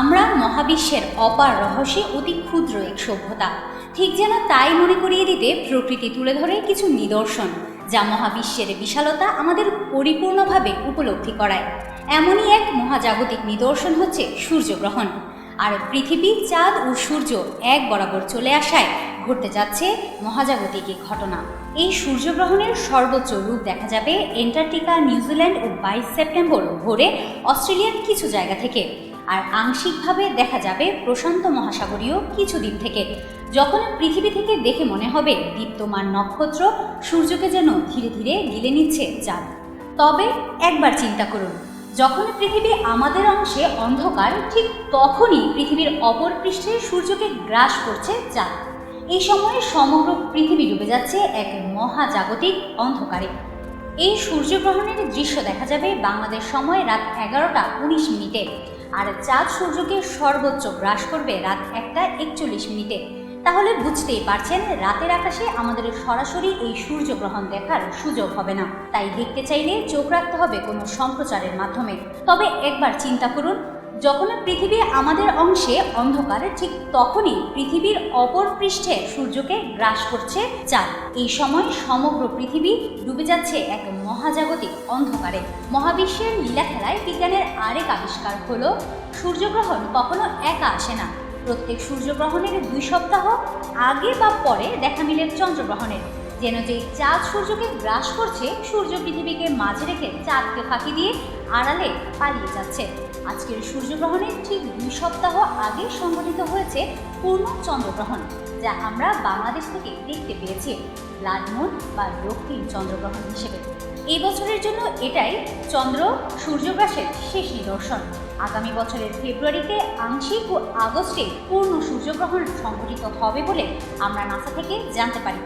আমরা মহাবিশ্বের অপার রহস্যে অতি ক্ষুদ্র এক সভ্যতা। ঠিক যেন তাই মনে করিয়ে দিতে প্রকৃতি তুলে ধরে কিছু নিদর্শন, যা মহাবিশ্বের বিশালতা আমাদের পরিপূর্ণভাবে উপলব্ধি করায়। এমনই এক মহাজাগতিক নিদর্শন হচ্ছে সূর্যগ্রহণ। আর পৃথিবী, চাঁদ ও সূর্য এক বরাবর চলে আসায় ঘটতে যাচ্ছে মহাজাগতিক ঘটনা। এই সূর্যগ্রহণের সর্বোচ্চ রূপ দেখা যাবে এন্টার্কটিকা নিউজিল্যান্ড ও বাইশ সেপ্টেম্বর ভোরে অস্ট্রেলিয়ার কিছু জায়গা থেকে। আর আংশিকভাবে দেখা যাবে প্রশান্ত মহাসাগরীয় কিছু দ্বীপ থেকে, যখন পৃথিবী থেকে দেখে মনে হবে দীপ্তমান নক্ষত্র সূর্যকে যেন ধীরে ধীরে গিলে নিচ্ছে চাঁদ। তবে একবার চিন্তা করুন, যখন পৃথিবী আমাদের অংশে অন্ধকার, ঠিক তখনই পৃথিবীর অপর পৃষ্ঠে সূর্যকে গ্রাস করছে চাঁদ। এই সময়ে সমগ্র পৃথিবী ডুবে যাচ্ছে এক মহাজাগতিক অন্ধকারে। এই সূর্যগ্রহণের দৃশ্য দেখা যাবে বাংলাদেশ সময় রাত এগারোটা উনিশ মিনিটে। আর চাঁদ সূর্যকে সর্বোচ্চ গ্রাস করবে রাত একটা একচল্লিশ মিনিটে। তাহলে বুঝতেই পারছেন, রাতের আকাশে আমাদের সরাসরি এই সূর্যগ্রহণ দেখার সুযোগ হবে না। তাই দেখতে চাইলে চোখ রাখতে হবে কোনো সম্প্রচারের মাধ্যমে। তবে একবার চিন্তা করুন যখন পৃথিবী আমাদের অংশে অন্ধকার, ঠিক তখনই পৃথিবীর অপর পৃষ্ঠে সূর্যকে গ্রাস করছে চাঁদ। এই সময় সমগ্র পৃথিবী ডুবে যাচ্ছে এক মহাজাগতিক অন্ধকারে। মহাবিশ্বের লীলা খেলায় বিজ্ঞানের আরেক আবিষ্কার হলো, সূর্যগ্রহণ কখনো একা আসে না। প্রত্যেক সূর্যগ্রহণের দুই সপ্তাহ আগে বা পরে দেখা মিলে চন্দ্রগ্রহণের। যেন যে চাঁদ সূর্যকে গ্রাস করছে, সূর্য পৃথিবীকে মাঝে রেখে চাঁদকে ফাঁকি দিয়ে আড়ালে পালিয়ে যাচ্ছে। আজকের সূর্যগ্রহণের ঠিক দুই সপ্তাহ আগে সংঘটিত হয়েছে পূর্ণ চন্দ্রগ্রহণ, যা আমরা বাংলাদেশ থেকে দেখতে পেয়েছি। ব্লাড বা রক্তিম চন্দ্রগ্রহণ হিসেবে। এই বছরের জন্য এটাই চন্দ্র সূর্যগ্রাসের শেষ নিদর্শন। আগামী বছরের ফেব্রুয়ারিতে আংশিক ও আগস্টে পূর্ণ সূর্যগ্রহণ সংঘটিত হবে বলে আমরা নাসা থেকে জানতে পারি।